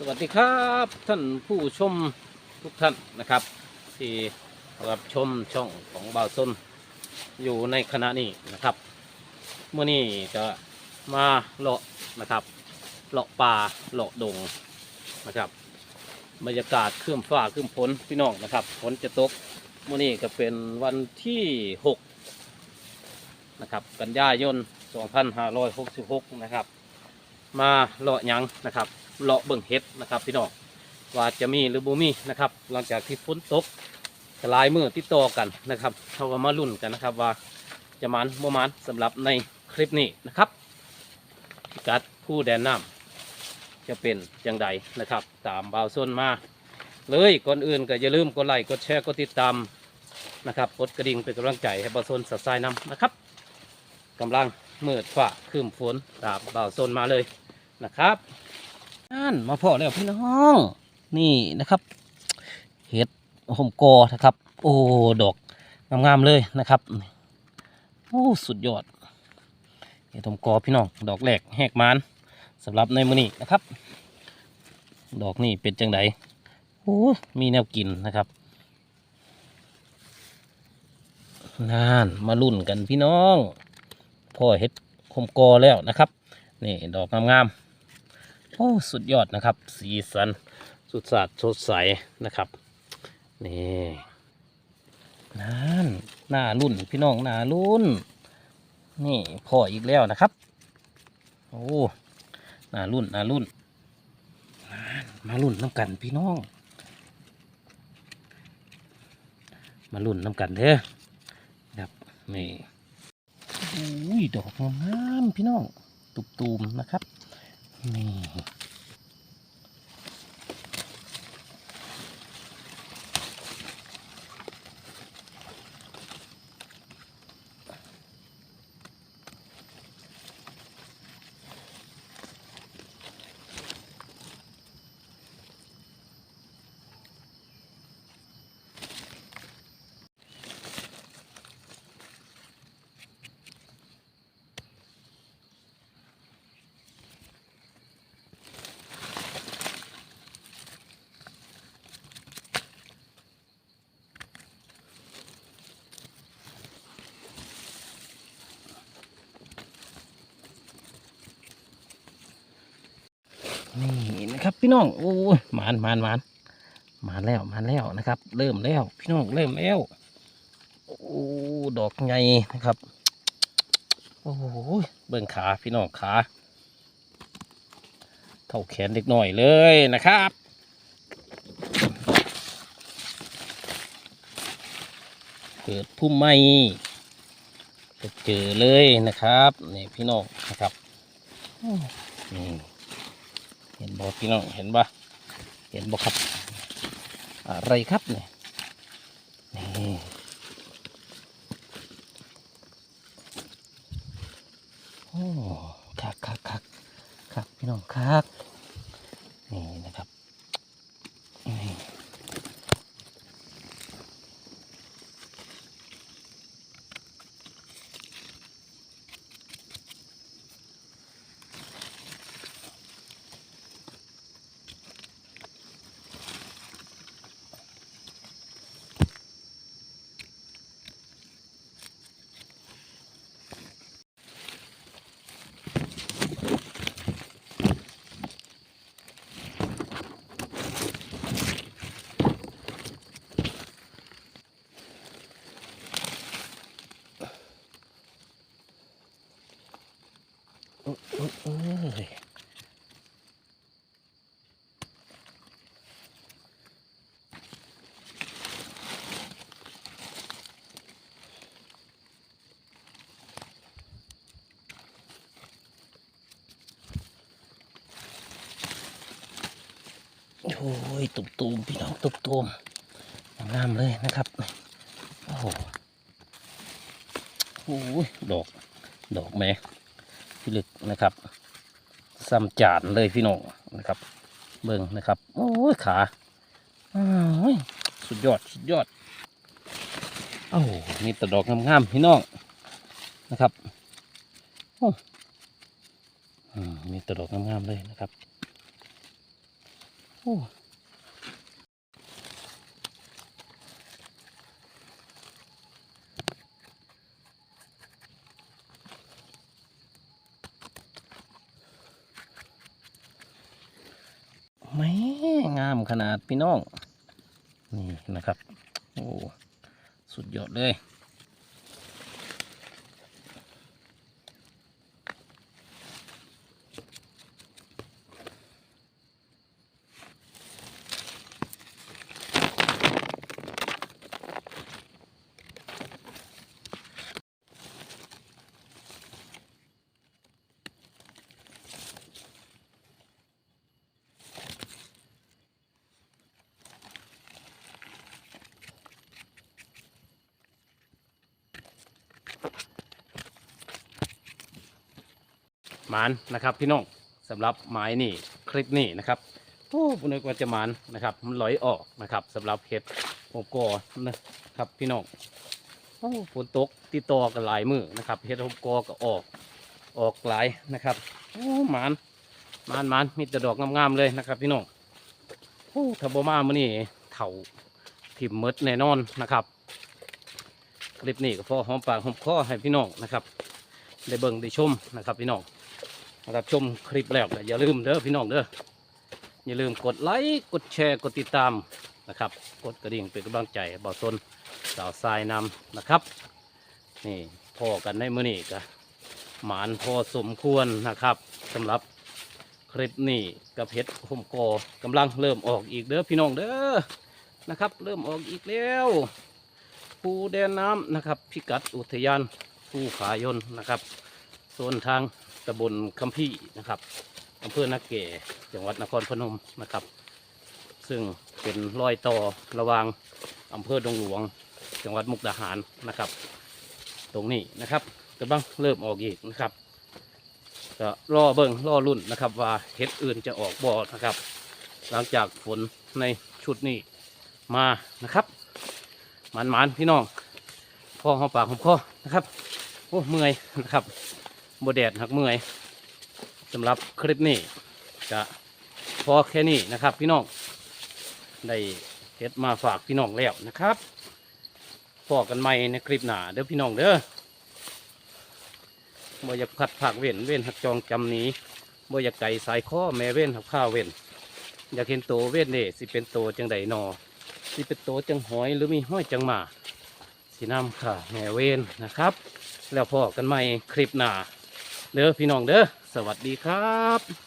สวัสดีครับท่านผู้ชมทุกท่านนะครับ ที่รับชมช่องของบ่าวสนอยู่ในขณะนี้นะครับเมื่อนี้จะมาเลาะนะครับเลาะป่าเลาะดงนะครับบรรยากาศเคลื่อมฟ้าเคลื่อมฝนพี่น้องนะครับฝนจะตกเมื่อนี้ก็เป็นวันที่6นะครับกันยายน 2566 นะครับ มาเลาะยังนะครับ เลาะเบิ่งเห็ดนะครับพี่น้องว่าจะมีหรือบ่มีนะครับ หลังจากที่ฝนตกหลายมือติดต่อกันนะครับเขาก็มาลุ้นกันนะครับว่าจะมันบ่มันสำหรับในคลิปนี้นะครับพิกัดผู้แดนน้ำจะเป็นอย่างไรนะครับ ตามบ่าวส้นมา เลยก่อนอื่นก็อย่าลืมกดไลค์กดแชร์กดติดตามนะครับกดกระดิ่งเป็นกำลังใจให้บ่าวส้นสับสายน้ำนะครับกำลังมืดฝ่าคืมฝนตามบ่าวส้นมาเลยนะครับ นั่นมาพอแล้วพี่น้อง นี่นะครับ เห็ดหมกอนะครับ โอ้ดอกงามๆเลยนะครับโอ้สุดยอดเห็ดหมกอพี่น้องดอกแรกแหกมานสำหรับในมือนี้นะครับ ดอกนี่เป็นจังไดโอ้มีแนวกินนะครับนั่นมาลุ่นกันพี่น้องพ่อเห็ดหมกอแล้วนะครับ นี่ดอกงามๆ โอ้สุดยอดนะครับ สีสันสุดสดสดใสนะครับนี่นั่นหน้ารุ่นพี่น้องหน้ารุ่น นี่พ่ออีกแล้วนะครับโอ้หน้ารุ่นหน้ารุ่นนั่นมารุ่นน้ำกันพี่น้อง มารุ่นน้ำกันเด้อครับนี่อุ้ยดอกงามพี่น้องตุบๆนะครับ นี่ นี่นะ ครับพี่น้องโอ้ยหมานหมานหมานหมานแล้วหมานแล้วนะครับ เริ่มแล้ว พี่น้องเริ่มแล้วโอ้ดอกใหญ่นะครับโอ้โหเบิ่งขาพี่น้องขาเท่าแขนเล็กหน่อยเลยนะครับเปิดพุ่มไม้ก็เจอเลยนะครับนี่พี่น้องนะครับอืมนี่ เห็นบอกพี่น้องเห็นปะเห็นบอกครับ อะไรครับเนี่ยนี่โอ้คักคักคักคักพี่น้องคักนี่นะครับนี่เอ้ยเอ้ยเอ้ย โอ้ยตุ่มตุ่มพี่น้องตุ่มตุ่มงามเลยนะครับโอ้โหโอ้ยดอกดอกแม่พิลึกนะครับซ้ำจานเลยพี่น้องนะครับ เบิ่งนะครับโอ้ยขาสุดยอดสุดยอดโอ้โหมีแต่ดอกงามๆพี่น้องนะครับโอ้มีแต่ดอกงามๆเลยนะครับ อ้แม่งามขนาดพี่น้อง นี่นะครับ โอ้ สุดยอดเลย มานนะครับ พี่น้องสำหรับไม้นี่คลิปนี้นะครับโอ้ผมนึกว่าจะหมานนะครับ มันลอยออกนะครับสำหรับเห็ดโอโกอนะครับพี่น้องโอ้ฝนตกติดต่อกันหลายมือนะครับเห็ดโอโกอก็ออกออกหลายนะครับโอ้หมานหมานหมานมีแต่ดอกงามๆเลยนะครับพี่น้องโอ้ถ้าบมามื่อนี้เถาถิ่มมดแน่นอนนะครับคลิปนี้ก็พอหอมปากหอมคอให้พี่น้องนะครับได้เบิ่งได้ชมนะครับพี่น้อง รับชมคลิปแล้วอย่าลืมเด้อพี่น้องเด้ออย่าลืมกดไลค์กดแชร์กดติดตามนะครับ กดกระดิ่งเป็นกำลังใจบ่าวตนสาวทรายนำนะครับนี่พอกันในมือนี้ก็หมานพอสมควรนะครับสำหรับคลิปนี้กับเห็ดหมกอกำลังเริ่มออกอีกเด้อพี่น้องเด้อนะครับ เริ่มออกอีกแล้วภูแดนน้ำนะครับ พิกัดอุทยานภูผายนนะครับโซนทาง ตำบลคำพี่นะครับอำเภอนาเกจังหวัดนครพนมนะครับ ซึ่งเป็นรอยต่อระหว่างอำเภอดงหลวง จังหวัดมุกดาหารนะครับ ตรงนี้นะครับกำลังเริ่มออกอีกนะครับก็รอเบิ่งรอรุ่นนะครับ ว่าเห็ดอื่นจะออกบ่อนะครับ หลังจากฝนในชุดนี้มานะครับหมันๆพี่น้องพอหอมปากหอมคอนะครับโอ้เมื่อยนะครับ บแดดหักเมื่อยสำหรับคลิปนี้จะพอแค่นี้นะครับ พี่น้องได้เฮ็ดมาฝากพี่น้องแล้วนะครับพอกันใหม่ในคลิปหน้าเด้อพี่น้องเด้อบ่อยากพัดผักเว้นเว้นหักจองจำนี้บ่อยากไก่สายข้อแม่เว้นหักข้าวเว้นอยากเห็นโตเว้นเด้สิเป็นโตจังใดนอสิเป็นโตจังหอยหรือมีห้อยจังหมาสีน้ำค่ะแม่เว้นนะครับ แล้วพอกันใหม่คลิปหน้า เด้อพี่น้องเด้อสวัสดีครับ